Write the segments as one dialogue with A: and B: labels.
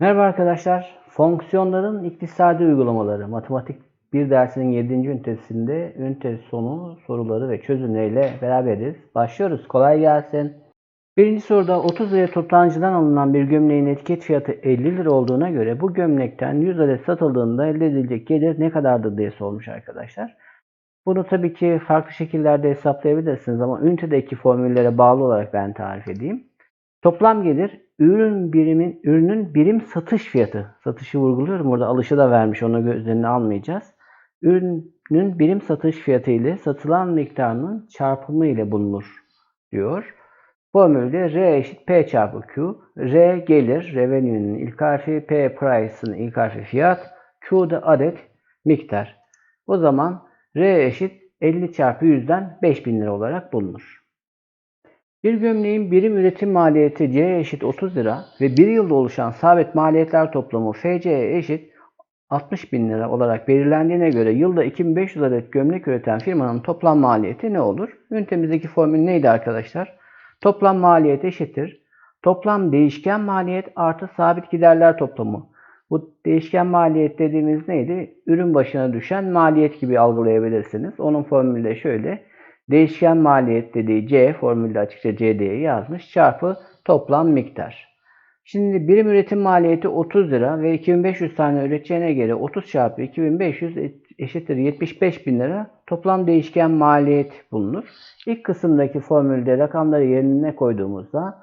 A: Merhaba arkadaşlar. Fonksiyonların iktisadi uygulamaları matematik bir dersinin 7. ünitesinde ünite sonu soruları ve çözümleriyle beraberiz. Başlıyoruz. Kolay gelsin. Birinci soruda 30 liraya toptancıdan alınan bir gömleğin etiket fiyatı 50 lira olduğuna göre bu gömlekten 100 adet satıldığında elde edilecek gelir ne kadardır diye sormuş arkadaşlar. Bunu tabii ki farklı şekillerde hesaplayabilirsiniz ama ünitedeki formüllere bağlı olarak ben tarif edeyim. Toplam gelir ürün birimin ürünün birim satış fiyatı. Satışı vurguluyorum. Burada alışı da vermiş. Onu göz önüne almayacağız. Ürünün birim satış fiyatı ile satılan miktarının çarpımı ile bulunur diyor. Formülde R eşit P çarpı Q. R gelir, revenue'nin ilk harfi, P price'ın ilk harfi fiyat, Q da adet miktar. O zaman R eşit 50 çarpı 100'den 5000 lira olarak bulunur. Bir gömleğin birim üretim maliyeti C eşit 30 lira ve bir yılda oluşan sabit maliyetler toplamı FC eşit 60 bin lira olarak belirlendiğine göre yılda 2500 adet gömlek üreten firmanın toplam maliyeti ne olur? Ünitemizdeki formül neydi arkadaşlar? Toplam maliyet eşittir. Toplam değişken maliyet artı sabit giderler toplamı. Bu değişken maliyet dediğimiz neydi? Ürün başına düşen maliyet gibi algılayabilirsiniz. Onun formülü de şöyle. Değişken maliyet dediği C, formülde açıkça C diye yazmış, çarpı toplam miktar. Şimdi birim üretim maliyeti 30 lira ve 2500 tane üreteceğine göre 30 çarpı 2500 eşittir 75 bin lira toplam değişken maliyet bulunur. İlk kısımdaki formülde rakamları yerine koyduğumuzda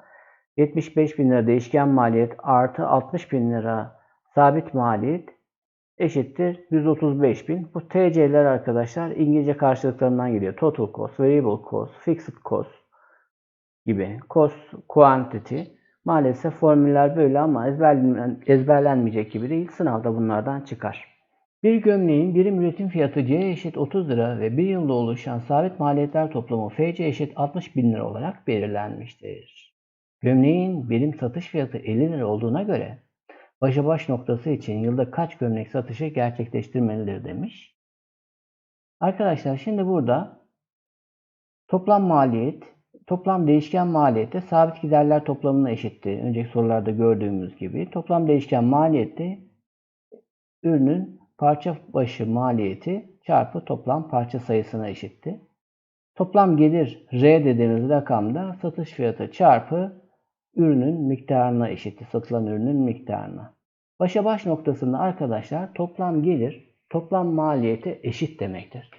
A: 75 bin lira değişken maliyet artı 60 bin lira sabit maliyet eşittir 135 bin. Bu TC'ler arkadaşlar İngilizce karşılıklarından geliyor. Total cost, variable cost, fixed cost gibi. Cost, quantity. Maalesef formüller böyle ama ezberlen, ezberlenmeyecek gibi değil. Sınavda bunlardan çıkar. Bir gömleğin birim üretim fiyatı C eşit 30 lira ve bir yılda oluşan sabit maliyetler toplamı FC eşit 60 bin lira olarak belirlenmiştir. Gömleğin birim satış fiyatı 50 lira olduğuna göre başa baş noktası için yılda kaç gömlek satışı gerçekleştirmelidir demiş. Arkadaşlar şimdi burada toplam maliyet, toplam değişken maliyette sabit giderler toplamına eşitti. Önceki sorularda gördüğümüz gibi. Toplam değişken maliyette ürünün parça başı maliyeti çarpı toplam parça sayısına eşitti. Toplam gelir R dediğimiz rakamda satış fiyatı çarpı ürünün miktarına eşitti. Satılan ürünün miktarına. Başa baş noktasında arkadaşlar toplam gelir toplam maliyete eşit demektir.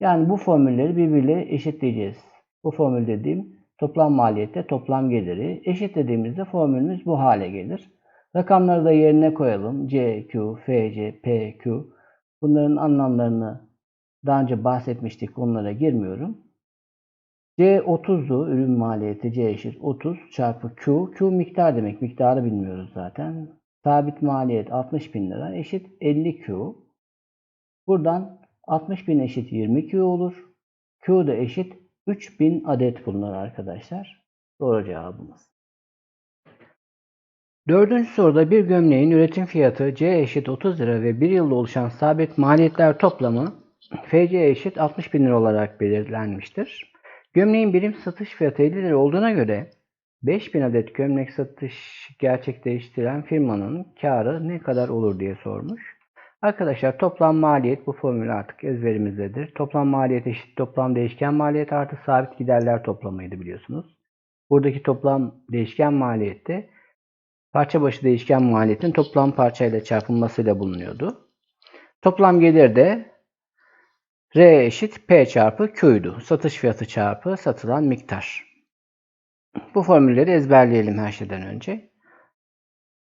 A: Yani bu formülleri birbiriyle eşitleyeceğiz. Bu formül dediğim toplam maliyette toplam geliri. Eşitlediğimizde formülümüz bu hale gelir. Rakamları da yerine koyalım. C, Q, F, C, P, Q. Bunların anlamlarını daha önce bahsetmiştik. Onlara girmiyorum. C 30'du. Ürün maliyeti C eşit 30 çarpı Q. Q miktar demek. Miktarı bilmiyoruz zaten. Sabit maliyet 60 bin lira eşit 50 Q. Buradan 60 bin eşit 20 Q olur. Q da eşit 3000 adet bulunur arkadaşlar. Doğru cevabımız. Dördüncü soruda bir gömleğin üretim fiyatı C eşit 30 lira ve bir yılda oluşan sabit maliyetler toplamı FC eşit 60 bin lira olarak belirlenmiştir. Gömleğin birim satış fiyatı 50 lira olduğuna göre 5000 adet gömlek satış gerçekleştiren firmanın karı ne kadar olur diye sormuş. Arkadaşlar toplam maliyet bu formül artık ezberimizdedir. Toplam maliyet eşit toplam değişken maliyet artı sabit giderler toplamıydı biliyorsunuz. Buradaki toplam değişken maliyette parça başı değişken maliyetin toplam parçayla çarpılmasıyla bulunuyordu. Toplam gelir de R eşit P çarpı Q'ydu. Satış fiyatı çarpı satılan miktar. Bu formülleri ezberleyelim her şeyden önce.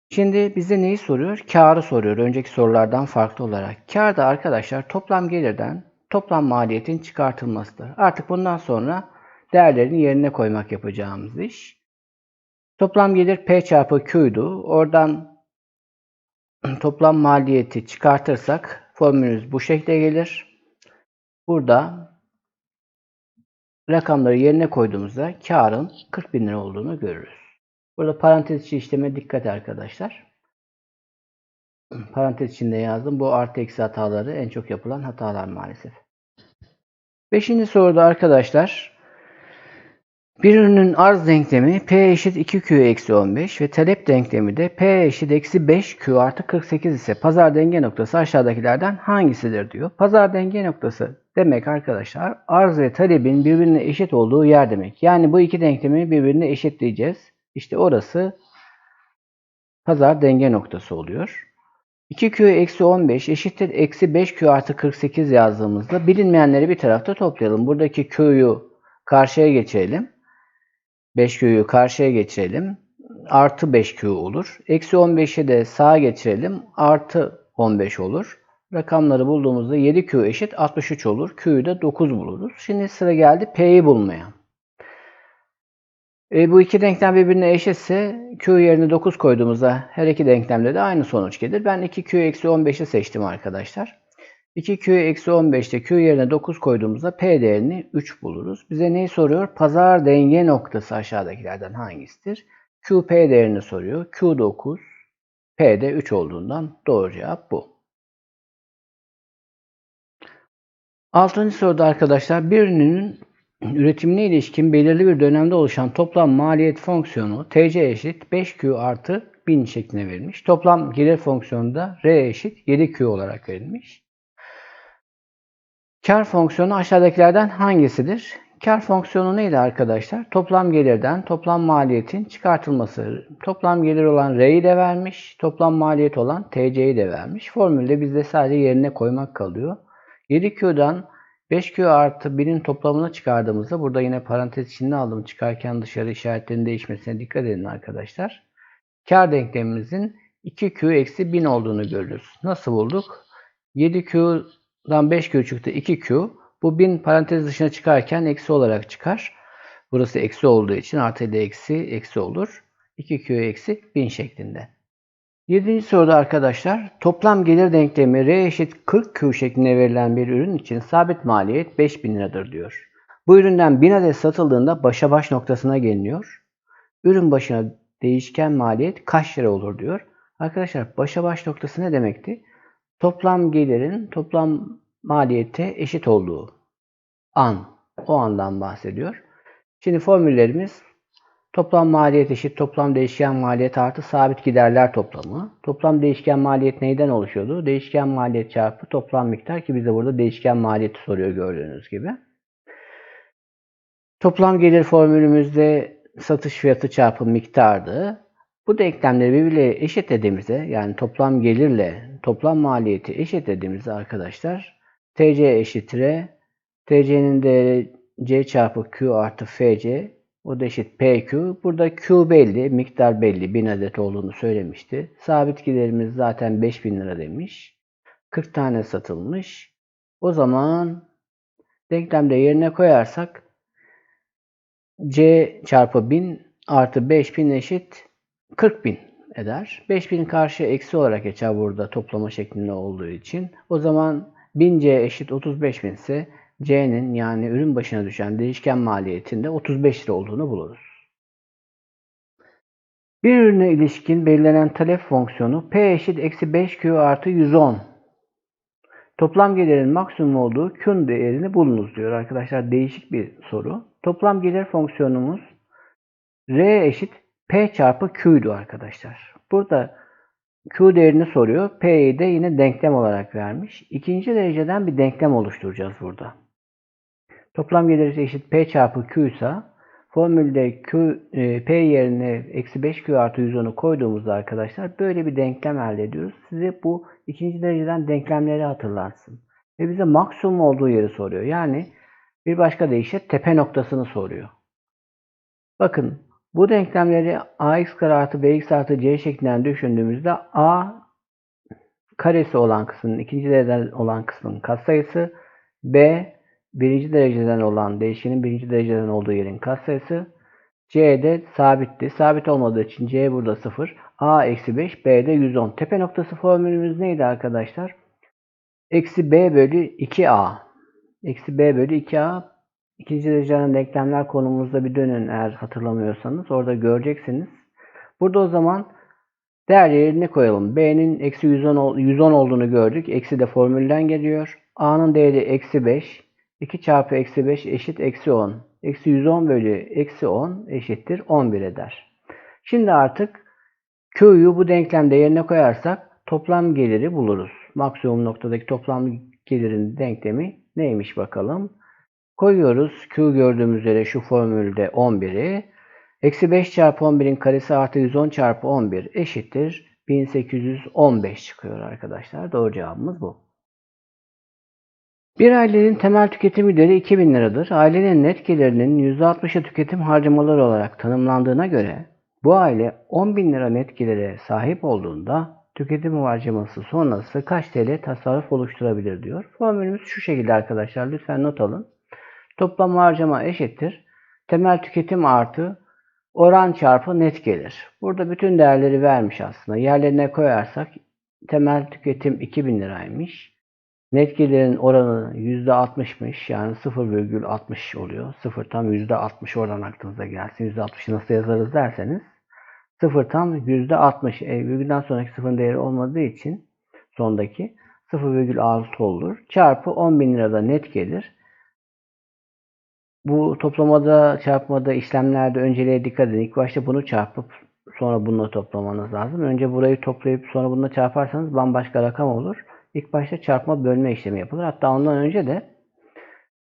A: Şimdi bize neyi soruyor? Karı soruyor. Önceki sorulardan farklı olarak. Kar da arkadaşlar toplam gelirden toplam maliyetin çıkartılmasıdır. Artık bundan sonra değerlerini yerine koymak yapacağımız iş. Toplam gelir P çarpı Q'ydu. Oradan toplam maliyeti çıkartırsak formülümüz bu şekilde gelir. Burada rakamları yerine koyduğumuzda karın 40 bin lira olduğunu görürüz. Burada parantez içi işleme dikkat arkadaşlar. Parantez içinde yazdım. Bu artı eksi hataları en çok yapılan hatalar maalesef. Beşinci soruda arkadaşlar Bir ürünün arz denklemi P eşit 2Q eksi 15 ve talep denklemi de P eşit eksi 5Q artı 48 ise pazar denge noktası aşağıdakilerden hangisidir diyor. Pazar denge noktası demek arkadaşlar arz ve talebin birbirine eşit olduğu yer demek. Yani bu iki denklemi birbirine eşitleyeceğiz. İşte orası pazar denge noktası oluyor. 2Q eksi 15 eşittir eksi 5Q artı 48 yazdığımızda bilinmeyenleri bir tarafta toplayalım. Buradaki Q'yu karşıya geçirelim. 5Q'yu karşıya geçirelim. Artı 5Q olur. Eksi 15'i de sağa geçirelim. Artı 15 olur. Rakamları bulduğumuzda 7Q eşit 63 olur. Q'yu da 9 buluruz. Şimdi sıra geldi P'yi bulmaya. E, bu iki denklem birbirine eşitse Q yerine 9 koyduğumuzda her iki denklemde de aynı sonuç gelir. Ben 2Q eksi 15'i seçtim arkadaşlar. 2Q eksi 15'te Q yerine 9 koyduğumuzda P değerini 3 buluruz. Bize neyi soruyor? Pazar denge noktası aşağıdakilerden hangisidir? Q P değerini soruyor. Q 9, P de 3 olduğundan doğru cevap bu. Altıncı soruda arkadaşlar bir ürünün üretimine ilişkin belirli bir dönemde oluşan toplam maliyet fonksiyonu TC eşit 5Q artı 1000 şeklinde verilmiş. Toplam gelir fonksiyonu da R eşit 7Q olarak verilmiş. Kar fonksiyonu aşağıdakilerden hangisidir? Kar fonksiyonu neydi arkadaşlar? Toplam gelirden toplam maliyetin çıkartılması. Toplam gelir olan R'yi de vermiş, toplam maliyet olan TC'yi de vermiş. Formülde bizde sadece yerine koymak kalıyor. 7Q'dan 5Q artı 1'in toplamını çıkardığımızda burada yine parantez içinde aldım. Çıkarken dışarı işaretlerin değişmesine dikkat edin arkadaşlar. Kar denklemimizin 2Q eksi 1000 olduğunu görürüz. Nasıl bulduk? 7Q'dan 5Q çıktı 2Q. Bu 1000 parantez dışına çıkarken eksi olarak çıkar. Burası eksi olduğu için artı ile eksi eksi olur. 2Q eksi 1000 şeklinde. Yedinci soruda arkadaşlar toplam gelir denklemi R eşit 40Q şeklinde verilen bir ürün için sabit maliyet 5000 liradır diyor. Bu üründen 1000 adet satıldığında başa baş noktasına geliniyor. Ürün başına değişken maliyet kaç lira olur diyor. Arkadaşlar başa baş noktası ne demekti? Toplam gelirin toplam maliyete eşit olduğu an. O andan bahsediyor. Şimdi formüllerimiz Toplam maliyet eşit toplam değişken maliyet artı sabit giderler toplamı. Toplam değişken maliyet neyden oluşuyordu? Değişken maliyet çarpı toplam miktar ki bize burada değişken maliyeti soruyor gördüğünüz gibi. Toplam gelir formülümüzde satış fiyatı çarpı miktardı. Bu denklemleri birbirine eşitlediğimizde yani toplam gelirle toplam maliyeti eşitlediğimizde arkadaşlar TC eşittir TC'nin değeri C çarpı Q artı FC o da eşit PQ. Burada Q belli, miktar belli. 1000 adet olduğunu söylemişti. Sabit giderimiz zaten 5000 lira demiş. 40 tane satılmış. O zaman denklemde yerine koyarsak C çarpı 1000 artı 5000 eşit 40.000 eder. 5000 karşı eksi olarak geçer burada toplama şeklinde olduğu için. O zaman 1000C eşit 35.000 ise C'nin yani ürün başına düşen değişken maliyetinde 35 lira olduğunu buluruz. Bir ürüne ilişkin belirlenen talep fonksiyonu P eşit eksi 5Q artı 110. Toplam gelirin maksimum olduğu Q'nun değerini bulunuz diyor arkadaşlar. Değişik bir soru. Toplam gelir fonksiyonumuz R eşit P çarpı Q'ydu arkadaşlar. Burada Q değerini soruyor. P'yi de yine denklem olarak vermiş. İkinci dereceden bir denklem oluşturacağız burada. Toplam geliri eşit P çarpı Q ise formülde Q, e, P yerine eksi 5Q artı 110'u koyduğumuzda arkadaşlar böyle bir denklem elde ediyoruz. Size bu ikinci dereceden denklemleri hatırlarsın. Ve bize maksimum olduğu yeri soruyor. Yani bir başka deyişle tepe noktasını soruyor. Bakın bu denklemleri ax kare artı bx artı c şeklinden düşündüğümüzde a karesi olan kısmın ikinci dereceden olan kısmın katsayısı b birinci dereceden olan değişkenin birinci dereceden olduğu yerin katsayısı. C'de sabitti. Sabit olmadığı için C burada 0. A eksi 5, B'de 110. Tepe noktası formülümüz neydi arkadaşlar? Eksi B bölü 2A. Eksi B bölü 2A. İkinci dereceden denklemler konumuzda bir dönün eğer hatırlamıyorsanız. Orada göreceksiniz. Burada o zaman değer yerine koyalım. B'nin eksi 110, 110 olduğunu gördük. Eksi de formülden geliyor. A'nın değeri eksi 5. 2 çarpı eksi 5 eşit eksi 10. Eksi 110 bölü eksi 10 eşittir 11 eder. Şimdi artık Q'yu bu denklemde yerine koyarsak toplam geliri buluruz. Maksimum noktadaki toplam gelirin denklemi neymiş bakalım. Koyuyoruz. Q gördüğümüz üzere şu formülde 11'i. Eksi 5 çarpı 11'in karesi artı 110 çarpı 11 eşittir. 1815 çıkıyor arkadaşlar. Doğru cevabımız bu. Bir ailenin temel tüketim gideri 2000 liradır. Ailenin net gelirinin %60'ı tüketim harcamaları olarak tanımlandığına göre bu aile 10 bin lira net gelire sahip olduğunda tüketim harcaması sonrası kaç TL tasarruf oluşturabilir diyor. Formülümüz şu şekilde arkadaşlar. Lütfen not alın. Toplam harcama eşittir. Temel tüketim artı oran çarpı net gelir. Burada bütün değerleri vermiş aslında. Yerlerine koyarsak temel tüketim 2000 liraymış. Net gelirin oranı %60'mış. Yani 0,60 oluyor. 0 tam %60 oradan aklınıza gelsin. %60'ı nasıl yazarız derseniz 0 tam %60. E, virgülden sonraki sıfırın değeri olmadığı için sondaki 0,6 olur. Çarpı 10.000 lirada net gelir. Bu toplamada, çarpmada, işlemlerde önceliğe dikkat edin. İlk başta bunu çarpıp sonra bununla toplamanız lazım. Önce burayı toplayıp sonra bununla çarparsanız bambaşka rakam olur. İlk başta çarpma bölme işlemi yapılır. Hatta ondan önce de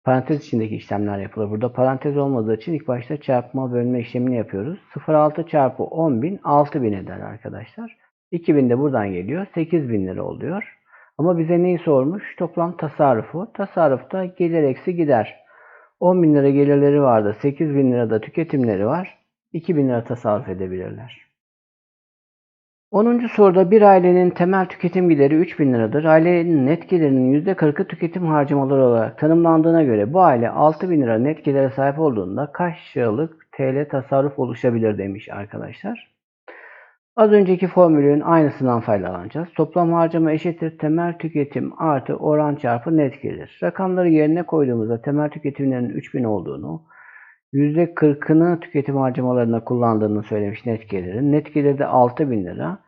A: parantez içindeki işlemler yapılır. Burada parantez olmadığı için ilk başta çarpma bölme işlemini yapıyoruz. 0,6 çarpı 10.000 6000 eder arkadaşlar. 2000 de buradan geliyor. 8000 lira oluyor. Ama bize neyi sormuş? Toplam tasarrufu. Tasarrufta gelir eksi gider. 10 bin lira gelirleri vardı. 8 bin lirada tüketimleri var. 2 bin lira tasarruf edebilirler. 10. soruda bir ailenin temel tüketim gideri 3 bin liradır. Ailenin net gelirinin %40'ı tüketim harcamaları olarak tanımlandığına göre bu aile 6 bin lira net gelire sahip olduğunda kaç liralık TL tasarruf oluşabilir demiş arkadaşlar. Az önceki formülün aynısından faydalanacağız. Toplam harcama eşittir temel tüketim artı oran çarpı net gelir. Rakamları yerine koyduğumuzda temel tüketimlerin 3000 olduğunu, %40'ını tüketim harcamalarına kullandığını söylemiş net gelirin. Net gelir de 6000 lira.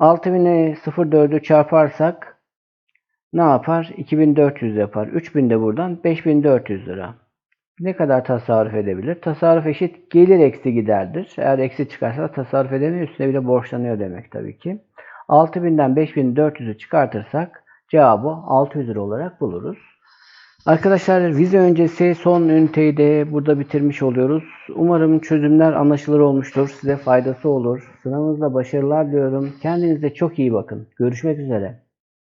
A: 6000'i 0,4'ü çarparsak ne yapar? 2400 yapar. 3000 de buradan 5400 lira. Ne kadar tasarruf edebilir? Tasarruf eşit gelir eksi giderdir. Eğer eksi çıkarsa tasarruf edemiyor. Üstüne bile borçlanıyor demek tabii ki. 6000'den 5400'ü çıkartırsak cevabı 600 lira olarak buluruz. Arkadaşlar vize öncesi son üniteyi de burada bitirmiş oluyoruz. Umarım çözümler anlaşılır olmuştur. Size faydası olur. Sınavınızda başarılar diliyorum. Kendinize çok iyi bakın. Görüşmek üzere.